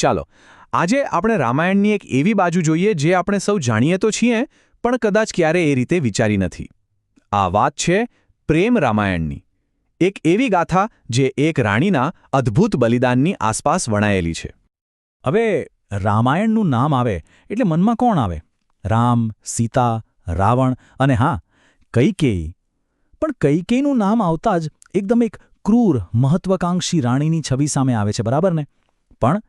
ચાલો, આજે આપણે રામાયણની એક એવી બાજુ જોઈએ જે આપણે સૌ જાણીએ તો છીએ, પણ કદાચ ક્યારે એ રીતે વિચારી નથી. આ વાત છે પ્રેમ રામાયણની. એક એવી ગાથા જે એક રાણીના અદ્ભુત બલિદાનની આસપાસ વણાયેલી છે. હવે, રામાયણનું નામ આવે એટલે મનમાં કોણ આવે? રામ, સીતા, રાવણ અને હા, કૈકેયી. પણ કૈકેયીનું નામ આવતા જ એકદમ એક ક્રૂર, મહત્વાકાંક્ષી રાણીની છબી સામે આવે છે, બરાબર ને? પણ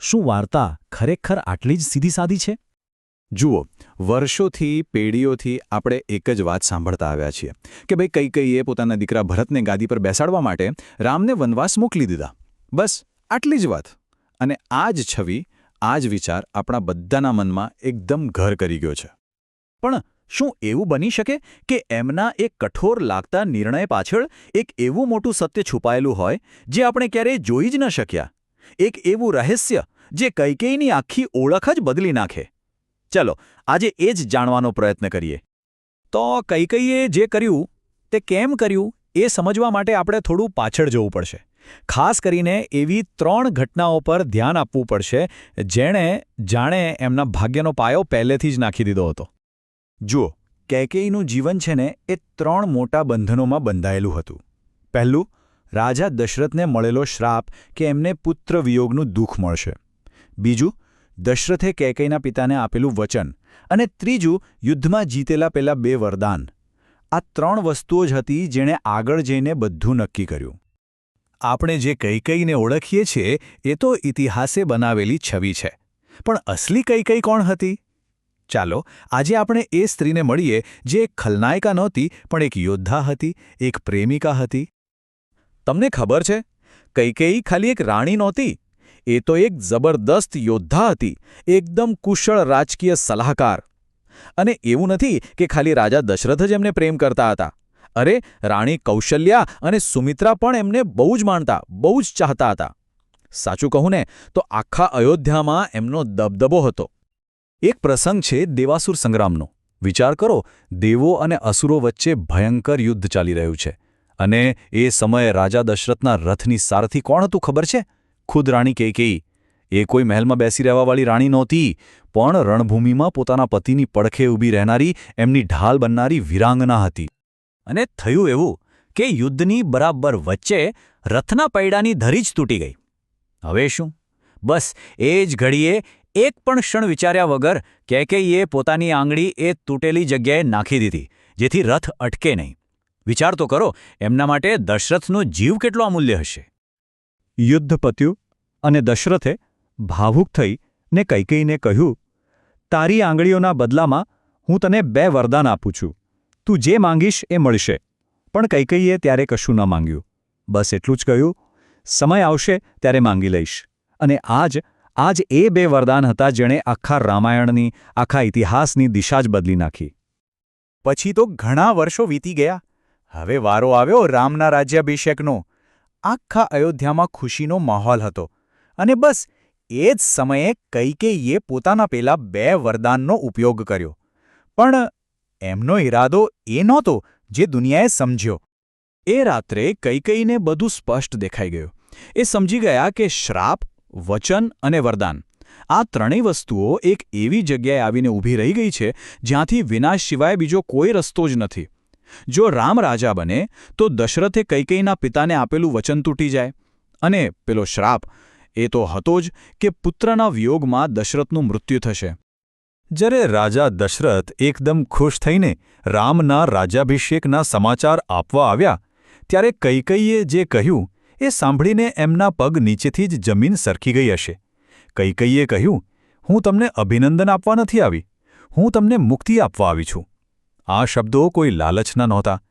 શું વાર્તા ખરેખર આટલી જ સીધી સાદી છે? જુઓ, વર્ષોથી, પેઢીઓથી આપણે એક જ વાત સાંભળતા આવ્યા છીએ કે ભાઈ કઈ કઈએ પોતાના દીકરા ભરતને ગાદી પર બેસાડવા માટે રામને વનવાસ મોકલી દીધા. બસ, આટલી જ વાત. અને આ જ છવી, આ જ વિચાર આપણા બધાના મનમાં એકદમ ઘર કરી ગયો છે. પણ શું એવું બની શકે કે એમના એક કઠોર લાગતા નિર્ણય પાછળ એક એવું મોટું સત્ય છુપાયેલું હોય, જે આપણે ક્યારેય જોઈ જ ન શક્યા? એક એવું રહસ્ય જે કૈકેયીની આખી ઓળખ જ બદલી નાખે. ચલો, આજે એ જ જાણવાનો પ્રયત્ન કરીએ. તો કૈકેયીએ જે કર્યું, તે કેમ કર્યું, એ સમજવા માટે આપણે થોડું પાછળ જવું પડશે. ખાસ કરીને એવી ત્રણ ઘટનાઓ પર ધ્યાન આપવું પડશે, જેણે જાણે એમના ભાગ્યનો પાયો પહેલેથી જ નાખી દીધો હતો. જુઓ, કૈકેયીનું જીવન છે ને, એ ત્રણ મોટા બંધનોમાં બંધાયેલું હતું. પહેલું રાજા દશરથને મળેલો શ્રાપ કે એમને પુત્ર વિયોગનું દુઃખ મળશે. બીજું, દશરથે કૈકેયીના પિતાને આપેલું વચન અને ત્રીજું, યુદ્ધમાં જીતેલા પેલા બે વરદાન. આ ત્રણ વસ્તુઓ જ હતી જેણે આગળ જઈને બધું નક્કી કર્યું. આપણે જે કૈકેયીને ઓળખીએ છીએ, એ તો ઇતિહાસે બનાવેલી છવી છે. પણ અસલી કૈકેયી કોણ હતી? ચાલો, આજે આપણે એ સ્ત્રીને મળીએ જે એક ખલનાયકા નહોતી, પણ એક યોદ્ધા હતી, એક પ્રેમિકા હતી. તમને ખબર છે? કૈકેયી ખાલી એક રાણી નહોતી. એ તો એક જબરદસ્ત યોદ્ધા હતી. એકદમ કુશળ રાજકીય સલાહકાર. અને એવું નથી કે ખાલી રાજા દશરથ જ એમને પ્રેમ કરતા હતા. અરે, રાણી કૌશલ્યા અને સુમિત્રા પણ એમને બહુ જ માણતા, બહુ જ ચાહતા હતા. સાચું કહું ને, તો આખા અયોધ્યામાં એમનો દબદબો હતો. એક પ્રસંગ છે દેવાસુર સંગ્રામનો. વિચાર કરો, દેવો અને અસુરો વચ્ચે ભયંકર યુદ્ધ ચાલી રહ્યું છે. અને એ સમયે રાજા દશરથના રથની સારથી કોણ હતું ખબર છે? ખુદ રાણી કેકેઈ એ કોઈ મહેલમાં બેસી રહેવાવાળી રાણી નહોતી, પણ રણભૂમિમાં પોતાના પતિની પડખે ઊભી રહેનારી, એમની ઢાલ બનનારી વીરાંગના હતી. અને થયું એવું કે યુદ્ધની બરાબર વચ્ચે રથના પૈડાની ધરી જ તૂટી ગઈ. હવે શું? બસ, એ જ ઘડીએ એક પણ ક્ષણ વિચાર્યા વગર કેકેઈએ પોતાની આંગળી એ તૂટેલી જગ્યાએ નાખી દીધી, જેથી રથ અટકે નહીં. વિચાર તો કરો, એમના માટે દશરથનો જીવ કેટલો અમૂલ્ય હશે? યુદ્ધ પત્યું અને દશરથે ભાવુક થઈ ને કૈકેયીને કહ્યું, તારી આંગળીઓના બદલામાં હું તને બે વરદાન આપું છું. તું જે માંગીશ એ મળશે. પણ કૈકેયીએ ત્યારે કશું ન માંગ્યું. બસ એટલું જ કહ્યું, સમય આવશે ત્યારે માંગી લઈશ. અને આજ આજ એ બે વરદાન હતા જેણે આખા રામાયણની, આખા ઇતિહાસની દિશા જ બદલી નાખી. પછી તો ઘણા વર્ષો વીતી ગયા. હવે વારો આવ્યો રામના રાજ્યાભિષેકનો. આખા અયોધ્યામાં ખુશીનો માહોલ હતો. અને બસ, એ જ સમયે કૈકેયીએ પોતાના પેલા બે વરદાનનો ઉપયોગ કર્યો. પણ એમનો ઈરાદો એ નહોતો જે દુનિયાએ સમજ્યો. એ રાત્રે કૈકેયીને બધું સ્પષ્ટ દેખાઈ ગયું. એ સમજી ગયા કે શ્રાપ, વચન અને વરદાન, આ ત્રણેય વસ્તુઓ એક એવી જગ્યાએ આવીને ઊભી રહી ગઈ છે જ્યાંથી વિનાશ સિવાય બીજો કોઈ રસ્તો જ નથી. જો રામ રાજા બને, તો દશરથે કૈકેયીના પિતાને આપેલું વચન તૂટી જાય. અને પેલો શ્રાપ, એ તો હતો જ કે પુત્રના વિયોગમાં દશરથનું મૃત્યુ થશે. જ્યારે રાજા દશરથ એકદમ ખુશ થઈને રામના રાજાભિષેકના સમાચાર આપવા આવ્યા, ત્યારે કૈકૈયે જે કહ્યું, એ સાંભળીને એમના પગ નીચેથી જ જમીન સરખી ગઈ હશે. કૈકૈયે કહ્યું, હું તમને અભિનંદન આપવા નથી આવી. હું તમને મુક્તિ આપવા આવી છું. આ શબ્દો કોઈ લાલચના નહોતા.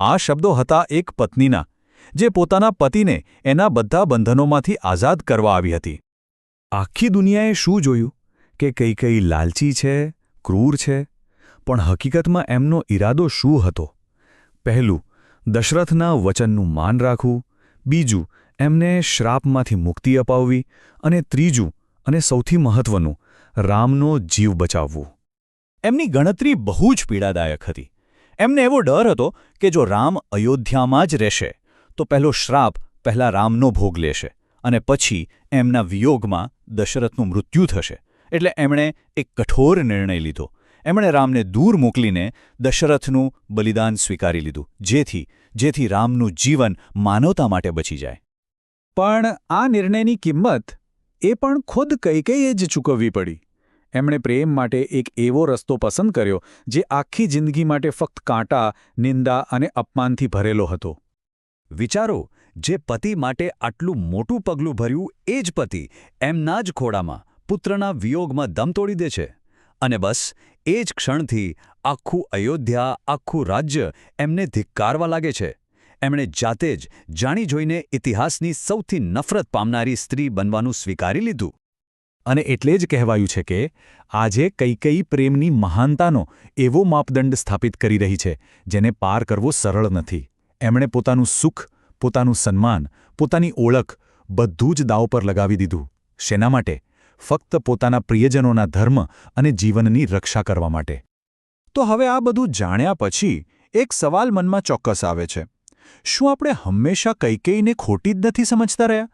આ શબ્દો હતા એક પત્નીના, જે પોતાના પતિને એના બધા બંધનોમાંથી આઝાદ કરવા આવી હતી. આખી દુનિયાએ શું જોયું? કે કઈ કઈ લાલચી છે, ક્રૂર છે, પણ હકીકતમાં એમનો ઈરાદો શું હતો? પહેલું, દશરથના વચનનું માન રાખવું, બીજું, એમને શ્રાપમાંથી મુક્તિ અપાવવી, અને ત્રીજું, અને સૌથી મહત્વનું, રામનો જીવ બચાવવું. એમની ગણતરી બહુ જ પીડાદાયક હતી. એમને એવો ડર હતો કે જો રામ અયોધ્યામાં જ રહેશે, તો પહેલો શ્રાપ પહેલા રામનો ભોગ લેશે અને પછી એમના વિયોગમાં દશરથનું મૃત્યુ થશે. એટલે એમણે એક કઠોર નિર્ણય લીધો. એમણે રામને દૂર મોકલીને દશરથનું બલિદાન સ્વીકારી લીધું, જેથી જેથી રામનું જીવન માનવતા માટે બચી જાય. પણ આ નિર્ણયની કિંમત એ પણ ખુદ કૈકેયીએ જ ચૂકવવી પડી. એમણે પ્રેમ માટે એક એવો રસ્તો પસંદ કર્યો, જે આખી જિંદગી માટે ફક્ત કાંટા, નિંદા અને અપમાનથી ભરેલો હતો. વિચારો, જે પતિ માટે આટલું મોટું પગલું ભર્યું એ જ પતિ એમના જ ખોડામાં પુત્રના વિયોગમાં દમ તોડી દે છે. અને બસ, એ જ ક્ષણથી આખું અયોધ્યા, આખું રાજ્ય એમને ધિક્કારવા લાગે છે. એમણે જાતે જ જાણી જોઈને ઇતિહાસની સૌથી નફરત પામનારી સ્ત્રી બનવાનું સ્વીકારી લીધું. અને એટલે જ કહેવાયું છે કે આજે કૈકેયી પ્રેમની મહાનતાનો એવો માપદંડ સ્થાપિત કરી રહી છે, જેને પાર કરવો સરળ નથી. એમણે પોતાનું સુખ, પોતાનું સન્માન, પોતાની ઓળખ બધું જ દાવ પર લગાવી દીધું. શેના માટે? ફક્ત પોતાના પ્રિયજનોના ધર્મ અને જીવનની રક્ષા કરવા માટે. તો હવે આ બધું જાણ્યા પછી એક સવાલ મનમાં ચોક્કસ આવે છે. શું આપણે હંમેશા કૈકેયીને ખોટી જ નથી સમજતા રહ્યા?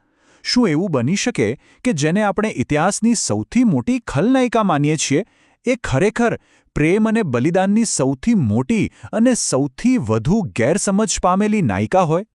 શું એવું બની શકે કે જેને આપણે ઇતિહાસની સૌથી મોટી ખલનાયિકા માનીએ છીએ, એ ખરેખર પ્રેમ અને બલિદાનની સૌથી મોટી અને સૌથી વધુ ગેરસમજ પામેલી નાયિકા હોય?